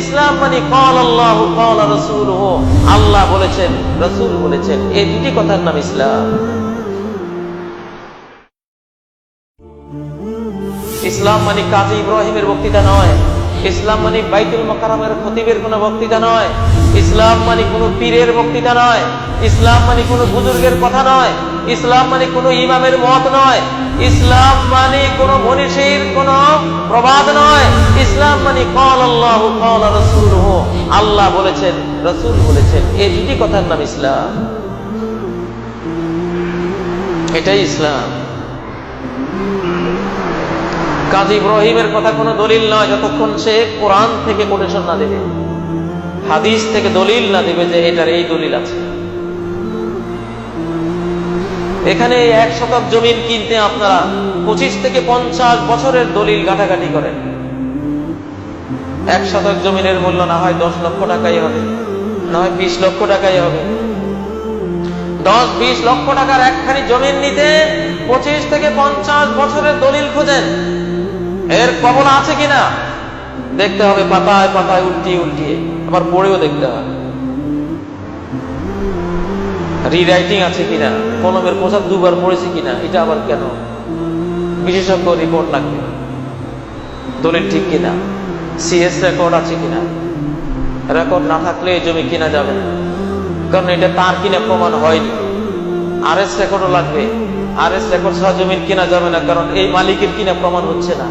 ইসলাম মানে কল আল্লাহ, কল রসুল হো আল্লাহ বলেছেন, রসুল বলেছেন, এই দুটি কথার নাম ইসলাম। ইসলাম মানে কাজী ইব্রাহিমের বক্তৃতা নয়। ইসলাম মানে বাইতুল মকারমের খতিবের কোনো বক্তৃতা নয়। ইসলাম মানে কোনো পীরের বক্তৃতা নয়। ইসলাম মানে কোনো বুজুর্গের কথা নয়। ইসলাম মানে কোনো ইমামের মত নয়। ইসলাম মানে কোনো মনীষীর কোনো প্রবাদ নয়। ইসলাম মানে কল আল্লাহ কল রসুল আল্লাহ বলেছেন, রসুল বলেছেন। এই দুটি কথার নাম ইসলাম। এটাই ইসলাম। কাজী ইব্রাহিমের কথা কোনো দলিল নয়, যতক্ষণ সে কোরআন থেকে কোটেশন না দেবে। হাদিস থেকে দলিল না দেবে যে এটার এই দলিল আছে। এখানে এক শতক জমিন কিনতে আপনারা পঁচিশ থেকে পঞ্চাশ বছরের দলিল ঘাটাঘাটি করেন। এক শতক জমিনের মূল্য না হয় দশ লক্ষ টাকাই হবে, না হয় বিশ লক্ষ টাকাই হবে। দশ, বিশ লক্ষ টাকার একখানি জমিন নিতে পঁচিশ থেকে পঞ্চাশ বছরের দলিল খোঁজেন। এর কবল আছে কিনা? দেখতে হবে পাতায় পাতায় উল্টিয়ে উল্টিয়ে, আবার পড়েও দেখতে হবে। রিরাইটিং আছে কিনা? কলমের পোশাক দুবার পড়েছে কিনা? এটা আবার কেন? বিশেষজ্ঞ রিপোর্ট লাগবে দলিল ঠিক কিনা? সিএস রেকর্ড আছে কিনা? রেকর্ড না থাকলে জমি কিনা যাবে না। কারণ এটা তার কিনা প্রমাণ হয়নি। আর এস রেকর্ডও লাগবে। আর এস রেকর্ড ছাড়া জমির কিনা যাবে না, কারণ এই মালিকের কিনা প্রমাণ হচ্ছে না।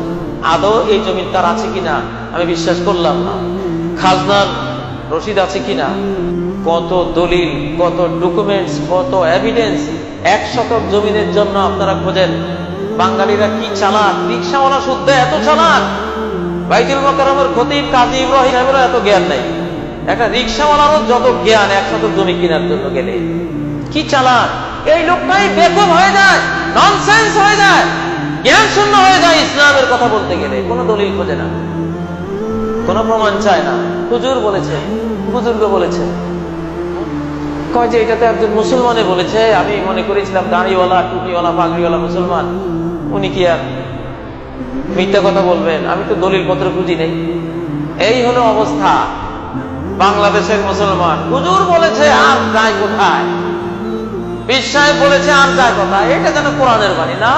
আদৌ এই জমির তার আছে কিনা? আমি বিশ্বাস করলাম না। খাজনার রসিদ আছে কিনা? কত দলিল, কত ডকুমেন্টস কত এভিডেন্স এক শতক জমিনের জন্য আপনারা খোঁজেন। বাঙালিরা কি চালাক? রিক্সাওয়ালা শুদ্ধ এত চালাক? বাইতুল মকরমের খতিব কাজী ইব্রাহিম সাহেবেরও এত জ্ঞান নাই। একটা রিক্সাওয়ালারও যত জ্ঞান এক শতক জমি কেনার জন্য গেলে। কি চালাক? এই লোকটাই বেকুব হয়ে যায় ননসেন্স হয়ে যায়, জ্ঞান শূন্য হয়ে যায় ইসলামের কথা বলতে গেলে। কোনো দলিল খোঁজে না। কোনো প্রমাণ চায় না। হুজুর বলেছে বুজুর্গ বলেছে। কয় যে এটাতে একজন মুসলমানে বলেছে, আমি মনে করেছিলাম দাঁড়িওয়ালা, টুপিওয়ালা, পাগড়িওয়ালা মুসলমান, উনি কি আর মিথ্যা কথা বলবেন? আমি তো দলিল পত্র খুঁজি নেই। এই হলো অবস্থা। বাংলাদেশের মুসলমান, হুজুর বলেছে আর যায় কোথায়? বিশ্বায় বলেছে আর যায় কোথায়? এটা যেন কোরআনের বাণী, না?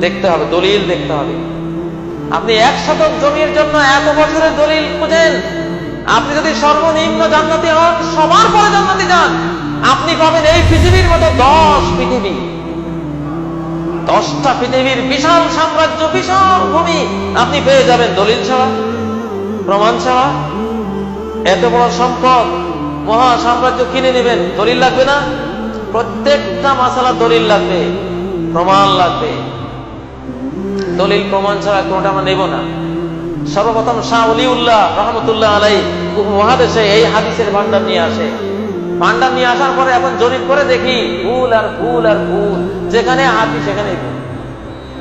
দেখতে হবে, দলিল দেখতে হবে। আপনি এক শতক জমির জন্য এত বছরের দলিল খুঁজেন? আপনি যদি সর্বনিম্ন জান্নাতি হন, সবার পরে জান্নাতি যান। আপনি পাবেন এই পৃথিবীর মতো দশ পৃথিবী। দশটা পৃথিবীর বিশাল সাম্রাজ্য, বিশাল ভূমি। আপনি পেয়ে যাবেন দলিল ছাড়া, প্রমাণ ছাড়া। এত বড় সম্পদ, মহা সাম্রাজ্য কিনে নেবেন, দলিল লাগবে না? প্রত্যেকটা মাসালা দলিল লাগবে, প্রমাণ লাগবে। দলিল প্রমাণ ছাড়া কোনটা আমরা নেব না। সর্বপ্রথম শাহ অলিউল্লাহ রহমতুল্লাহ আলাই মহাদেশে এই হাদিসের ভান্ডার নিয়ে আসে। ভান্ডার নিয়ে আসার পরে এখন জরিপ করে দেখি ভুল আর ভুল আর ভুল, যেখানে হাতি সেখানে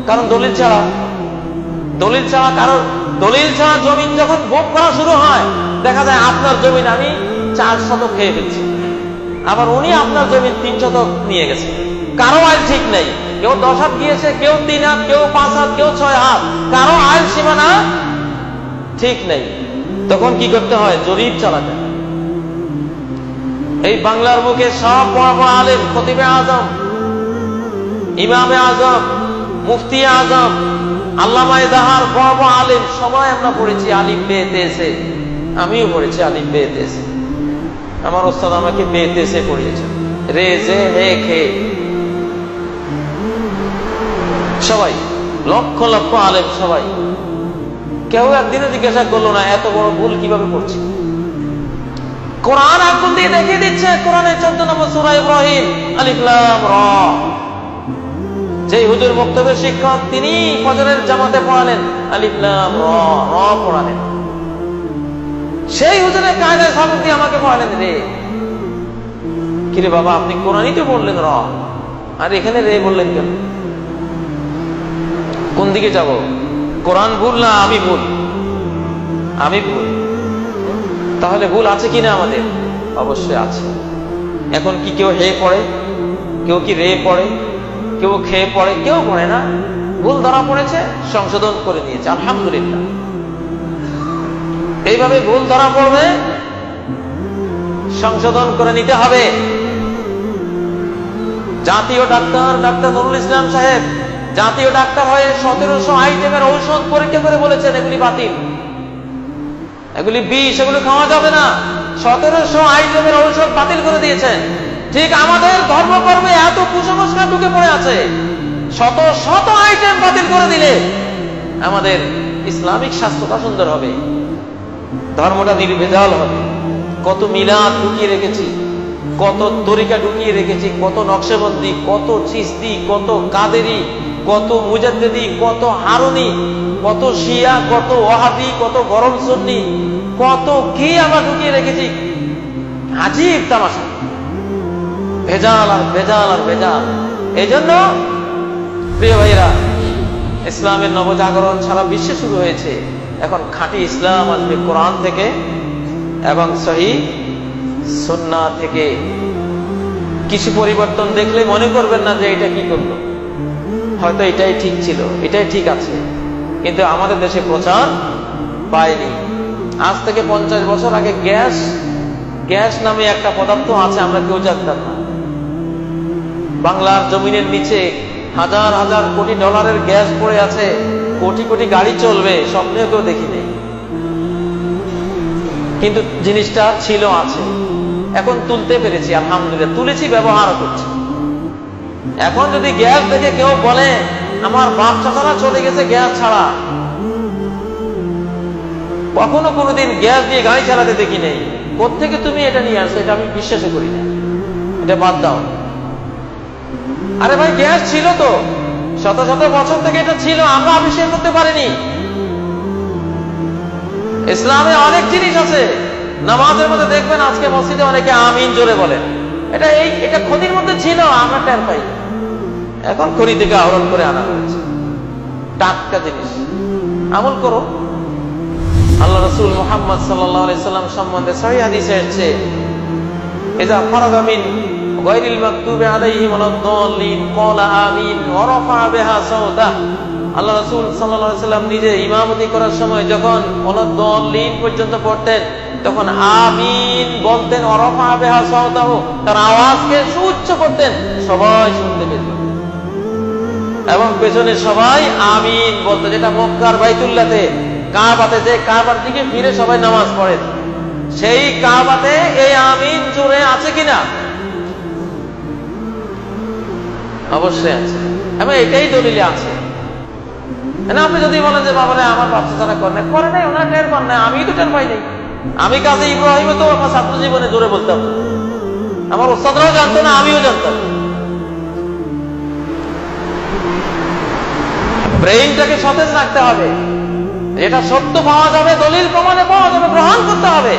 কারণ দলিল ছাড়া দলিল ছাড়া কারণ, দলিল ছাড়া জমিন যখন ভোগ করা শুরু হয়, দেখা যায় আপনার জমিন আমি চার শতক খেয়ে ফেলছি। আবার উনি আপনার জমিন তিন শতক নিয়ে গেছে। কারও আর ঠিক নেই। কেউ দশ হাত গিয়েছে, কেউ তিন হাত, কেউ পাঁচ হাত, কেউ ছয় হাত। কারও আইল সীমানা ঠিক নেই। তখন কি করতে হয়? জরিপ চালাতে এই বাংলার বুকে সব বড় বড় আলেম, খতিবে আজম, ইমামে আজম, মুফতি আজম আল্লামায় দাহার বড় বড় আলেম, সবাই আমরা পড়েছি, আলিম বেতেছে আমিও পড়েছি, আলিম বেতেছে আমার ওস্তাদ আমাকে বেতেছে পড়িয়েছে। রে জে হে খে। সবাই, লক্ষ লক্ষ আলেম সবাই। কেউ একদিনও জিজ্ঞাসা করল না, এত বড় ভুল কীভাবে করছে? কোরআন আগুন দিয়ে দেখিয়ে দিচ্ছে, কোরআনের চোদ্দ নম্বর সুরা ইব্রাহিম আলিফলাম র। যে হুজুর বক্তব্যের শিক্ষক, তিনি ফজরের জামাতে পড়ালেন আলিফলাম র র পড়ালেন। সেই হুজুরের সাবক দিয়ে আমাকে পড়ালেন রে। কিরে বাবা, আপনি কোরআনই তো বললেন র। আর এখানে রে বললেন কোন? দিকে যাব? কোরআন ভুল না আমি ভুল? আমি ভুল। তাহলে ভুল আছে কিনা আমাদের? অবশ্যই আছে। এখন কি কেউ হে পড়ে? কেউ কি রে পড়ে? কেউ খেয়ে পড়ে? কেউ পড়ে না। ভুল ধরা পড়েছে, সংশোধন করে দিয়েছে আলহামদুলিল্লাহ। এইভাবে ভুল ধরা পড়বে, সংশোধন করে নিতে হবে। জাতীয় ডাক্তার ডাক্তার নুরুল ইসলাম সাহেব জাতীয় ডাক্তার হয়ে সতেরোশো আইটেমের ঔষধ পরীক্ষা করে বলেছেন, এগুলি বাতিল। এগুলি বিষ, এগুলি খাওয়া যাবে না। সতেরোশো আইটেমের ঔষধ বাতিল করে দিয়েছেন। ঠিক আমাদের ধর্মকর্মে এত কুসংস্কার ঢুকে পড়ে আছে। শত শত আইটেম বাতিল করে দিলে আমাদের ইসলামিক স্বাস্থ্যটা সুন্দর হবে। ধর্মটা নির্ভেজাল হবে। কত মিলাদ ঢুকিয়ে রেখেছি, কত তরিকা ঢুকিয়ে রেখেছি, কত নকশবন্দি, কত চিস্তি, কত কাদেরি কত মুজাদ্দেদি, কত হারুনি, কত শিয়া, কত ওহাবি কত গরম সন্নি, কত কি আমরা ঢুকিয়ে রেখেছি? আজীব তামাশা। ভেজাল আর ভেজাল আর ভেজাল। এই জন্য প্রিয় ভাইরা ইসলামের নবজাগরণ সারা বিশ্বে শুরু হয়েছে। এখন খাঁটি ইসলাম আসবে কোরআন থেকে এবং সহি সন্না থেকে। কিছু পরিবর্তন দেখলে মনে করবেন না যে এটা কি করল। হয়তো এটাই ঠিক ছিল, এটাই ঠিক আছে। কিন্তু আমাদের দেশে প্রচার পায়নি। আজ থেকে পঞ্চাশ বছর আগে গ্যাস গ্যাস নামে একটা পদার্থ আছে, আমরা কেউ জানতাম না। বাংলার জমিনের নিচে হাজার হাজার কোটি ডলারের গ্যাস পড়ে আছে, কোটি কোটি গাড়ি চলবে, স্বপ্নেও কেউ দেখিনি। কিন্তু জিনিসটা ছিল আছে। এখন তুলতে পেরেছি, আলহামদুলিল্লাহ, তুলেছি ব্যবহার করছি। এখন যদি গ্যাস দেখে কেউ বলে, আমার বাপ চাচারা চলে গেছে গ্যাস ছাড়া, কখনো কোনোদিন গ্যাস দিয়ে গাড়ি চালাতে দেখি নেই। কোথেকে তুমি এটা নিয়ে আসো? এটা আমি বিশ্বাসই করি না। এটা বাদ দাও। আরে ভাই, গ্যাস ছিল তো। শত শত বছর থেকে এটা ছিল, আমরা আবিষ্কার করতে পারিনি। ইসলামে অনেক জিনিস আছে। নামাজের মধ্যে দেখবেন আজকে মসজিদে অনেকে আমিন জোরে বলে এটা এই, এটা ক্ষতির মধ্যে ছিল, আমরা টের পাই। এখন খড়ি থেকে আহরণ করে আনা হয়েছে। টাটকা জিনিস। আমল করো। আল্লাহ রসুল মোহাম্মদ সাল্লাম সম্বন্ধে সহি এসছে এজা আল্লাহ রাসূল সাল্লাম নিজে ইমামতি করার সময় যখন পর্যন্ত পড়তেন, তখন আমিন বলতেন তার আওয়াজকে সুচ্ছ করতেন, সবাই শুনতে পেত। এবং পেছনে সবাই আমিন বলতো, যেটা মক্কার বাইতুল্লাহতে কাবাতে যে কাবার দিকে ফিরে সবাই নামাজ পড়েন সেই কাবাতে এই আমিন জোরে আছে কিনা? অবশ্যই আছে। এবং এটাই দলিলে আছে। না, আপনি যদি বলেন যে বাবা আমার বাচ্চা যারা করে করে নাই ওনার টের পান না আমি তো টের পাই নাই। আমি কাজে ইব্রাহিম তো আমার ছাত্র জীবনে জোরে বলতাম। আমার ওস্তাদরাও জানতো না, আমিও জানতাম। ব্রেইনটাকে সতেজ রাখতে হবে। এটা সত্য পাওয়া যাবে, দলিল প্রমাণে পাওয়া যাবে, গ্রহণ করতে হবে।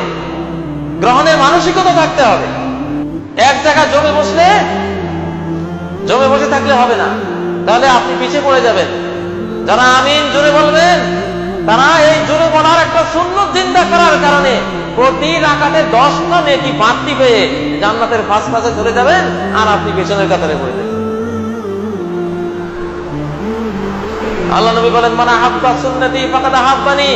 গ্রহণের মানসিকতা থাকতে হবে। এক জায়গায় জমে বসলে, জমে বসে থাকলে হবে না। তাহলে আপনি পিছিয়ে পড়ে যাবেন। যারা আমিন জোরে বলবেন, তারা এই জোরে বলার একটা শূন্য চিন্তা করার কারণে প্রতি রাকাতে দশটা নেকি বাড়তি পেয়ে জান্নাতের ফাঁস ফাঁসে চলে যাবেন, আর আপনি পেছনের কাতারে পড়ে যাবেন। আল্লাহ নবী বলেন মানে হাব্বা সুন্নতি ফাকাদা হাব্বানি।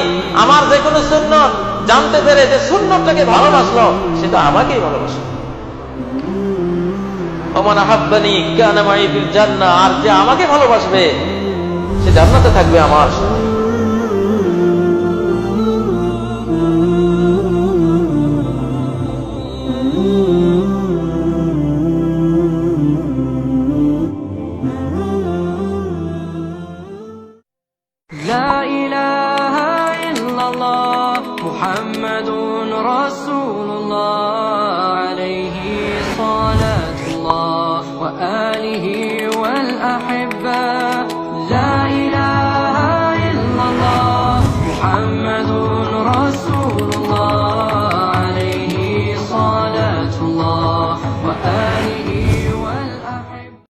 আমার যে কোনো সুন্নত জানতে পেরে যে সুন্নতটাকে ভালোবাসলো, সেটা আমাকেই ভালোবাসলো ওমান আহাব্বানি কানা মাই ফিল আর যে আমাকে ভালোবাসবে সে জান্নাতে থাকবে আমার।